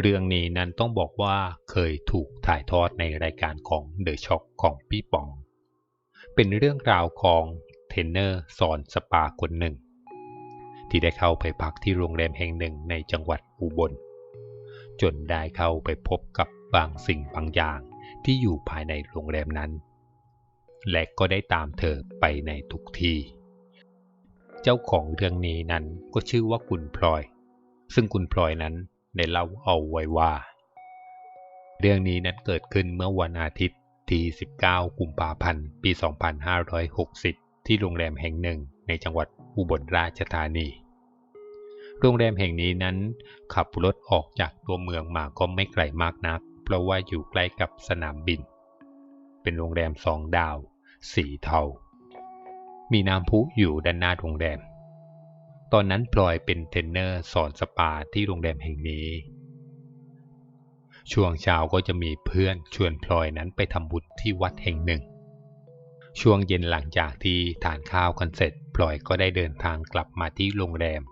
เรื่องนี้นั้นต้องบอกว่าเคยถูกถ่ายทอดในรายการของเดอะช็อคของพี่ปอง เป็นเรื่องราวของเทรนเนอร์สอนสปาคนหนึ่ง ที่ได้เข้าไปพักที่โรงแรมแห่งหนึ่งในจังหวัดอุบล จนได้เข้าไปพบกับบางสิ่งบางอย่างที่อยู่ภายในโรงแรมนั้น และก็ได้ตามเธอไปในทุกที่ เจ้าของเรื่องนี้นั้นก็ชื่อว่าคุณพลอย ซึ่งคุณพลอยนั้น ได้เล่าเอาไว้ว่า เรื่องนี้นั้นเกิดขึ้นเมื่อวันอาทิตย์ที่ 19 กุมภาพันธ์ ปี 2560 ที่โรงแรมแห่งหนึ่งในจังหวัดอุบลราชธานี โรงแรมแห่งนี้นั้นขับรถออกจากตัวเมืองมาก็ไม่ไกลมากนัก เพราะว่าอยู่ใกล้กับสนามบิน เป็นโรงแรมสองดาว สีเทา มีน้ำพุอยู่ด้านหน้าโรงแรม ตอนนั้นพลอยเป็นเทรนเนอร์สอนสปาที่โรงแรมแห่งนี้ ช่วงเช้าก็จะมีเพื่อนชวนพลอยนั้นไปทำบุญที่วัดแห่งหนึ่ง ช่วงเย็นหลังจากที่ทานข้าวกันเสร็จพลอยก็ได้เดินทางกลับมาที่โรงแรม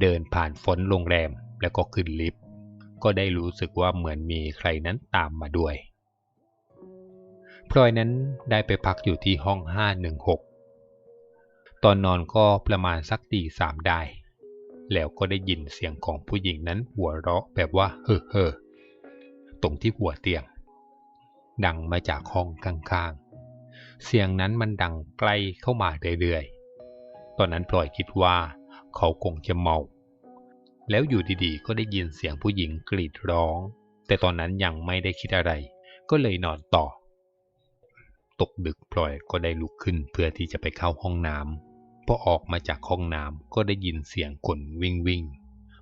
เดินผ่านฝนโรงแรมแล้วก็ขึ้นลิฟต์ก็ได้รู้สึกว่าเหมือนมีใครนั้นตามมาด้วยพลอยนั้นได้ไปพักอยู่ที่ห้อง 516 ตอนนอนก็ประมาณสักตีสามได้ แล้วก็ได้ยินเสียงของผู้หญิงนั้นหัวเราะแบบว่า เฮ่อเฮ่อตรงที่หัวเตียง ดังมาจากห้องข้างๆ เสียงนั้นมันดังใกล้เข้ามาเรื่อยๆ ตอนนั้นพลอยคิดว่า เขาคงจะเมา แล้วอยู่ดีๆ ก็ได้ยินเสียงผู้หญิงกรีดร้อง แต่ตอนนั้นยังไม่ได้คิดอะไร ก็เลยนอนต่อ ตกดึกพลอยก็ได้ลุกขึ้นเพื่อที่จะไปเข้าห้องน้ำ พอออกมาจากห้องน้ำก็ได้ยินเสียงคนวิ่งวิ่ง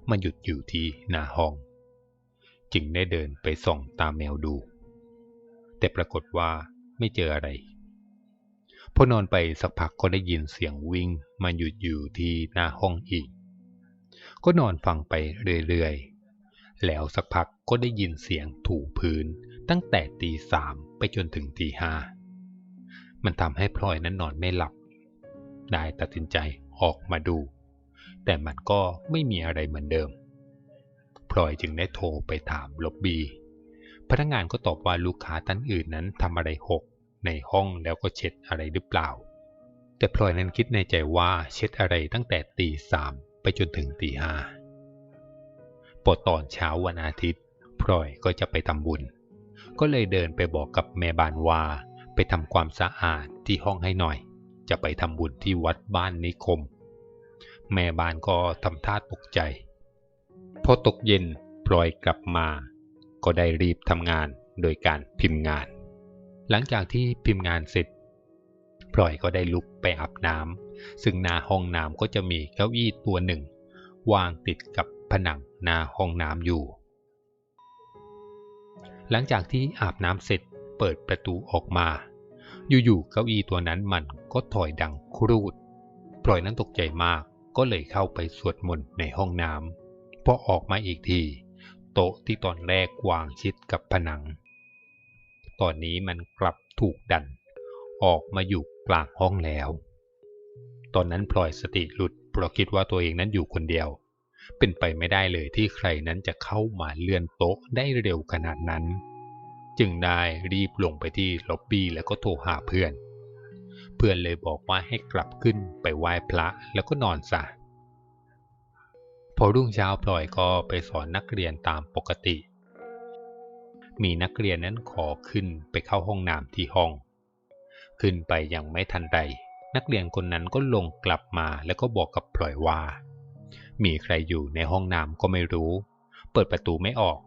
มาหยุดอยู่ที่หน้าห้อง จึงได้เดินไปส่องตามแมวดู แต่ปรากฏว่าไม่เจออะไร พอนอนไปสักพักก็ได้ยินเสียงวิ่งมาหยุดอยู่ที่หน้าห้องอีก ก็นอนฟังไปเรื่อยๆ แล้วสักพักก็ได้ยินเสียงถูพื้นตั้งแต่ตีสามไปจนถึงตีห้า มันทำให้พลอยนั้นนอนไม่หลับ ได้ตัดสินใจออกมาดู แต่มันก็ไม่มีอะไรเหมือนเดิม พลอยจึงได้โทรไปถามล็อบบี้ พนักงานก็ตอบว่าลูกค้าท่านอื่นนั้นทำอะไรหกในห้องแล้วก็เช็ดอะไรหรือเปล่า แต่พลอยนั้นคิดในใจว่าเช็ดอะไรตั้งแต่ตีสามไปจนถึงตีห้าพอตอนเช้าวันอาทิตย์ พลอยก็จะไปทำบุญ ก็เลยเดินไปบอกกับแม่บ้านว่า ไปทำความสะอาดที่ห้องให้หน่อย จะไปทำบุญที่วัดบ้านนิคม แม่บ้านก็ทำท่าตกใจ พอตกเย็นพลอยกลับมา ก็ได้รีบทำงานโดยการพิมพ์งาน หลังจากที่พิมพ์งานเสร็จพลอยก็ได้ลุกไปอาบน้ำซึ่งหน้าห้องน้ำก็จะมีเก้าอี้ตัวหนึ่ง วางติดกับผนังหน้าห้องน้ำอยู่ หลังจากที่อาบน้ำเสร็จเปิดประตูออกมา อยู่ๆเก้าอี้ตัวนั้นมันก็ถอยดังครูดพลอยนั้นตกใจมากก็เลยเข้าไปสวดมนต์ในห้องน้ำพอออกมาอีกที โต๊ะที่ตอนแรกวางชิดกับผนัง ตอนนี้มันกลับถูกดัน ออกมาอยู่กลางห้องแล้ว ตอนนั้นพลอยสติหลุดเพราะคิดว่าตัวเองนั้นอยู่คนเดียว เป็นไปไม่ได้เลยที่ใครนั้นจะเข้ามาเลื่อนโต๊ะได้เร็วขนาดนั้น จึงได้รีบลงไปที่ล็อบบี้แล้วก็โทรหาเพื่อน เพื่อนเลยบอกว่าให้กลับขึ้นไปไหว้พระแล้วก็นอนซะพอรุ่งเช้าพลอยก็ไปสอนนักเรียนตามปกติ มีนักเรียนนั้นขอขึ้นไปเข้าห้องน้ำที่ห้อง ขึ้นไปยังไม่ทันใดนักเรียนคนนั้นก็ลงกลับมาแล้วก็บอกกับพลอยว่า มีใครอยู่ในห้องน้ำก็ไม่รู้ เปิดประตูไม่ออก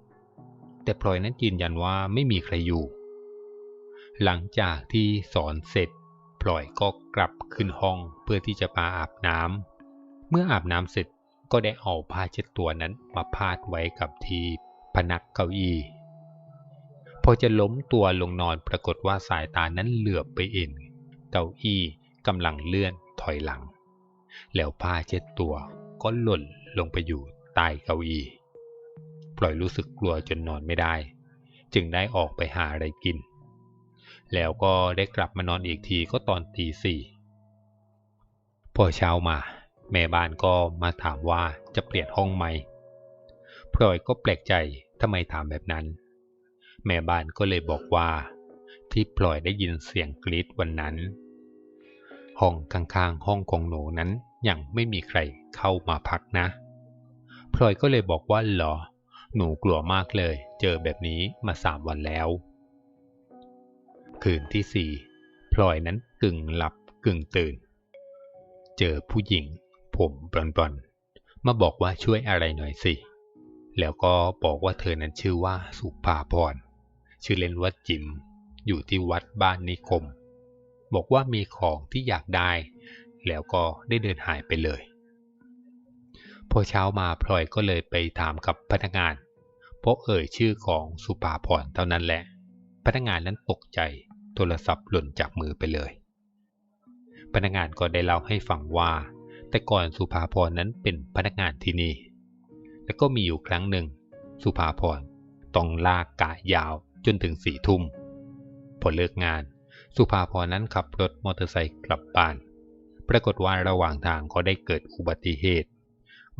แต่พลอยนั้นยืนยันว่าไม่มีใครอยู่ หลังจากที่สอนเสร็จ พลอยก็กลับขึ้นห้องเพื่อที่จะมาอาบน้ำเมื่ออาบน้ำเสร็จก็ได้เอาผ้าเช็ดตัวนั้นมาพาดไว้กับทีพนักเก้าอี้พอจะล้มตัวลงนอนปรากฏว่าสายตานั้นเหลือบไปเห็นเก้าอี้กำลังเลื่อนถอยหลัง แล้วผ้าเช็ดตัวก็หล่นลงไปอยู่ใต้เก้าอี้ พลอยรู้สึกกลัวจนนอนไม่ได้ จึงได้ออกไปหาอะไรกิน แล้วก็ได้กลับมานอนอีกทีก็ตอนตีสี่พอเช้ามา แม่บ้านก็มาถามว่าจะเปลี่ยนห้องไหมพลอยก็แปลกใจทำไมถามแบบนั้น แม่บ้านก็เลยบอกว่า ที่พลอยได้ยินเสียงกรีดวันนั้น ห้องข้างๆห้องของหนูนั้นยังไม่มีใครเข้ามาพักนะพลอยก็เลยบอกว่าหรอ หนูกลัวมากเลย เจอแบบนี้มาสามวันแล้ว คืนที่สี่พลอยนั้นกึ่งหลับกึ่งตื่น เจอผู้หญิง ผมบลอนๆมาบอกว่าช่วยอะไรหน่อยสิ แล้วก็บอกว่าเธอนั้นชื่อว่าสุภาพร ชื่อเล่นว่าจิม อยู่ที่วัดบ้านนิคม บอกว่ามีของที่อยากได้ แล้วก็ได้เดินหายไปเลยพอเช้ามาพลอยก็เลยไปถามกับพนักงาน เพราะเอ่ยชื่อของสุภาพรเท่านั้นแหละ พนักงานนั้นตกใจโทรศัพท์หล่นจากมือไปเลย พนักงานก็ได้เล่าให้ฟังว่า แต่ก่อนสุภาพรนั้นเป็นพนักงานที่นี่ แล้วก็มีอยู่ครั้งหนึ่ง สุภาพรต้องลากกะยาวจนถึงสี่ทุ่มพอเลิกงาน สุภาพรนั้นขับรถมอเตอร์ไซค์กลับบ้าน ปรากฏว่าระหว่างทางก็ได้เกิดอุบัติเหตุ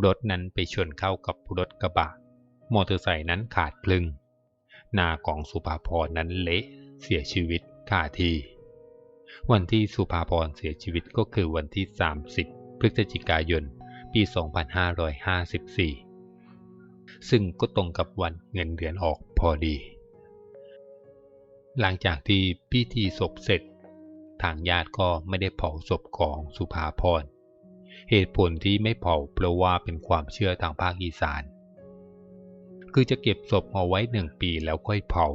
รถนั้นไปชนเข้ากับรถกระบะ มอเตอร์ไซค์นั้นขาดครึ่งหน้าของสุภาพรนั้นเละเสียชีวิตคาที วันที่สุภาพรเสียชีวิตก็คือวันที่ 30 พฤศจิกายน ปี 2554 ซึ่งก็ตรงกับวันเงินเดือนออกพอดี หลังจากที่พิธีศพเสร็จ ทางญาติก็ไม่ได้เผาศพของสุภาพร เหตุผลที่ไม่เผาเพราะว่าเป็นความเชื่อทางภาคอีสาน คือจะเก็บศพเอาไว้หนึ่งปีแล้วค่อยเผา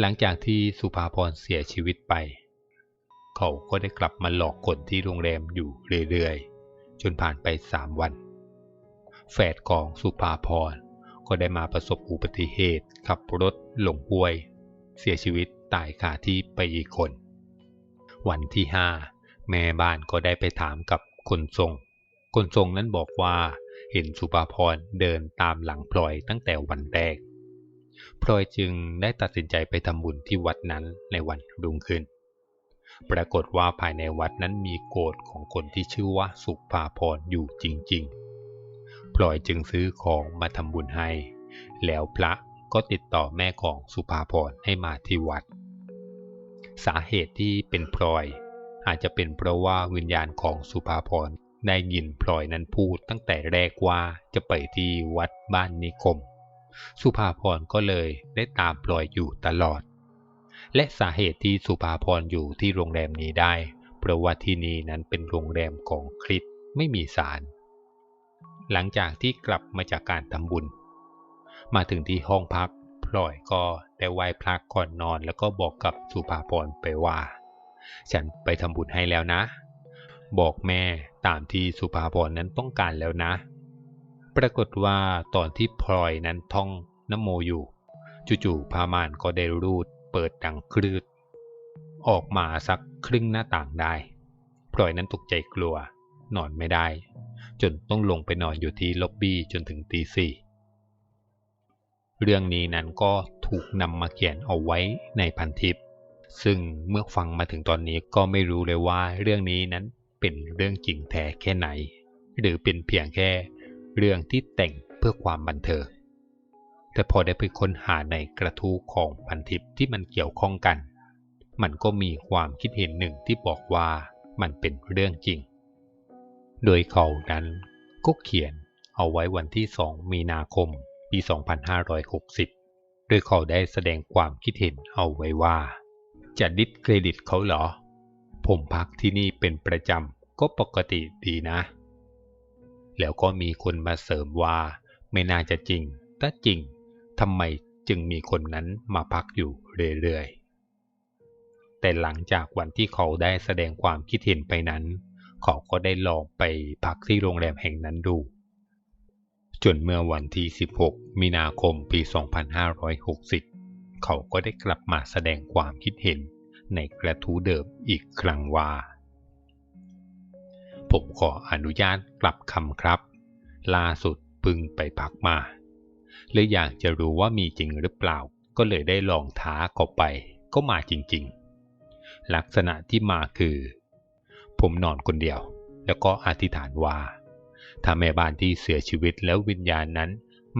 หลังจากที่สุภาพรเสียชีวิตไป เขาก็ได้กลับมาหลอกคนที่โรงแรมอยู่เรื่อยๆ จนผ่านไปสามวัน แฝดของสุภาพรก็ได้มาประสบอุบัติเหตุขับรถหลงห้วย เสียชีวิตตายคาที่ไปอีกคน วันที่ห้าแม่บ้านก็ได้ไปถามกับคนทรง คนทรงนั้นบอกว่า เห็นสุภาพรเดินตามหลังพลอยตั้งแต่วันแรก พลอยจึงได้ตัดสินใจไปทำบุญที่วัดนั้นในวันรุ่งขึ้น ปรากฏว่าภายในวัดนั้นมีโกรธของคนที่ชื่อว่าสุภาพรอยู่จริง ๆ พลอยจึงซื้อของมาทำบุญให้ แล้วพระก็ติดต่อแม่ของสุภาพรให้มาที่วัด สาเหตุที่เป็นพลอยอาจจะเป็นเพราะว่าวิญญาณของสุภาพร ได้ยินพลอยนั้นพูดตั้งแต่แรกว่าจะไปที่วัดบ้านนิคม สุภาพรก็เลยได้ตามพลอยอยู่ตลอด และสาเหตุที่สุภาพรอยู่ที่โรงแรมนี้ได้ เพราะว่าที่นี่นั้นเป็นโรงแรมของคริสไม่มีสาร หลังจากที่กลับมาจากการทำบุญ มาถึงที่ห้องพักพลอยก็ได้ไหว้พระก่อนนอนแล้วก็บอกกับสุภาพรไปว่า ฉันไปทำบุญให้แล้วนะ บอกแม่ตามที่สุภาพรนั้นต้องการแล้วนะ ปรากฏว่าตอนที่พลอยนั้นท่องนโมอยู่ จู่ๆพามานก็ได้รูดเปิดดังคลืด ออกมาสักครึ่งหน้าต่างได้ พลอยนั้นตกใจกลัว นอนไม่ได้ จนต้องลงไปนอนอยู่ที่ล็อบบี้จนถึงตีสี่เรื่องนี้นั้นก็ถูกนำมาเขียนเอาไว้ในพันทิปซึ่งเมื่อฟังมาถึงตอนนี้ก็ไม่รู้เลยว่าเรื่องนี้นั้น เป็นเรื่องจริงแท้แค่ไหน หรือเป็นเพียงแค่เรื่องที่แต่งเพื่อความบันเทิงแต่พอได้ไปค้นหาในกระทู้ของพันทิปที่มันเกี่ยวข้องกัน มันก็มีความคิดเห็นหนึ่งที่บอกว่ามันเป็นเรื่องจริง โดยเขานั้นก็เขียนเอาไว้วันที่ 2 มีนาคม ปี 2560 โดยเขาได้แสดงความคิดเห็นเอาไว้ว่า จะดิสเครดิตเขาเหรอ ผมพักที่นี่เป็นประจำก็ปกติดีนะ แล้วก็มีคนมาเสริมว่า ไม่น่าจะจริง ถ้าจริงทำไมจึงมีคนนั้นมาพักอยู่เรื่อยๆ แต่หลังจากวันที่เขาได้แสดงความคิดเห็นไปนั้น เขาก็ได้ลองไปพักที่โรงแรมแห่งนั้นดู จนเมื่อวันที่ 16 มีนาคมปี 2560 เขาก็ได้กลับมาแสดงความคิดเห็น ในกระทู้เดิมอีกครั้งว่า ผมขออนุญาตกลับคำครับ ล่าสุดพึงไปพักมาเลยอยากจะรู้ว่ามีจริงหรือเปล่า ก็เลยได้ลองท้าเข้าไป ก็มาจริง ๆ ลักษณะที่มาคือ ผมนอนคนเดียว แล้วก็อธิษฐานว่า ถ้าแม่บ้านที่เสียชีวิตแล้ววิญญาณนั้น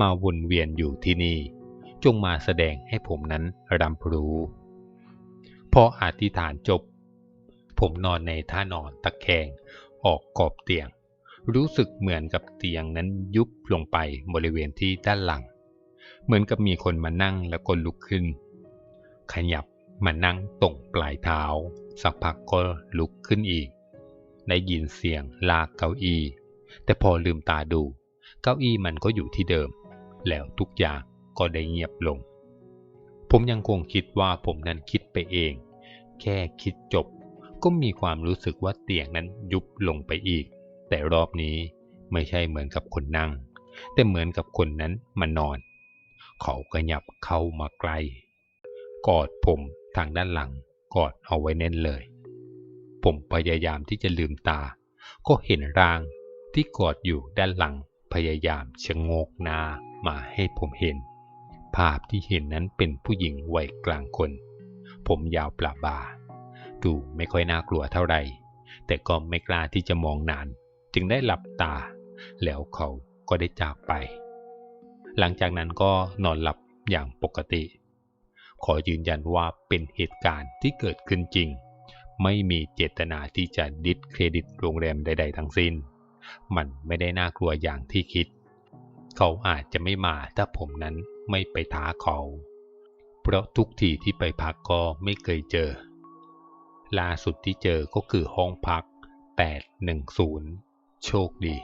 มาวนเวียนอยู่ที่นี่ จงมาแสดงให้ผมนั้นรับรู้ พออธิษฐานจบ ผมนอนในท่านอนตะแคงออกกอบเตียง รู้สึกเหมือนกับเตียงนั้นยุบลงไปบริเวณที่ด้านหลัง เหมือนกับมีคนมานั่งแล้วก็ลุกขึ้น ขยับมานั่งตรงปลายเท้า สักพักก็ลุกขึ้นอีก ได้ยินเสียงลากเก้าอี้ แต่พอลืมตาดู เก้าอี้มันก็อยู่ที่เดิม แล้วทุกอย่างก็ได้เงียบลง ผมยังคงคิดว่าผมนั้นคิดไปเอง แค่คิดจบ ก็มีความรู้สึกว่าเตียงนั้นยุบลงไปอีก แต่รอบนี้ไม่ใช่เหมือนกับคนนั่ง แต่เหมือนกับคนนั้นมานอน เขากระยับเข้ามาใกล้ กอดผมทางด้านหลังกอดเอาไว้แน่นเลย ผมพยายามที่จะลืมตา ก็เห็นร่างที่กอดอยู่ด้านหลังพยายามชะโงกหน้ามาให้ผมเห็น ภาพที่เห็นนั้นเป็นผู้หญิงวัยกลางคน ผมยาวปลาบา ดูไม่ค่อยน่ากลัวเท่าไหร่ แต่ก็ไม่กล้าที่จะมองนาน จึงได้หลับตา แล้วเขาก็ได้จากไป หลังจากนั้นก็นอนหลับอย่างปกติ ขอยืนยันว่าเป็นเหตุการณ์ที่เกิดขึ้นจริง ไม่มีเจตนาที่จะดิสเครดิตโรงแรมใด ๆ ทั้งสิ้น มันไม่ได้น่ากลัวอย่างที่คิด เขาอาจจะไม่มาถ้าผมนั้น ไม่ไปท้าเขา เพราะทุกที่ที่ไปพักก็ไม่เคยเจอ ล่าสุดที่เจอก็คือห้องพัก 810 โชคดี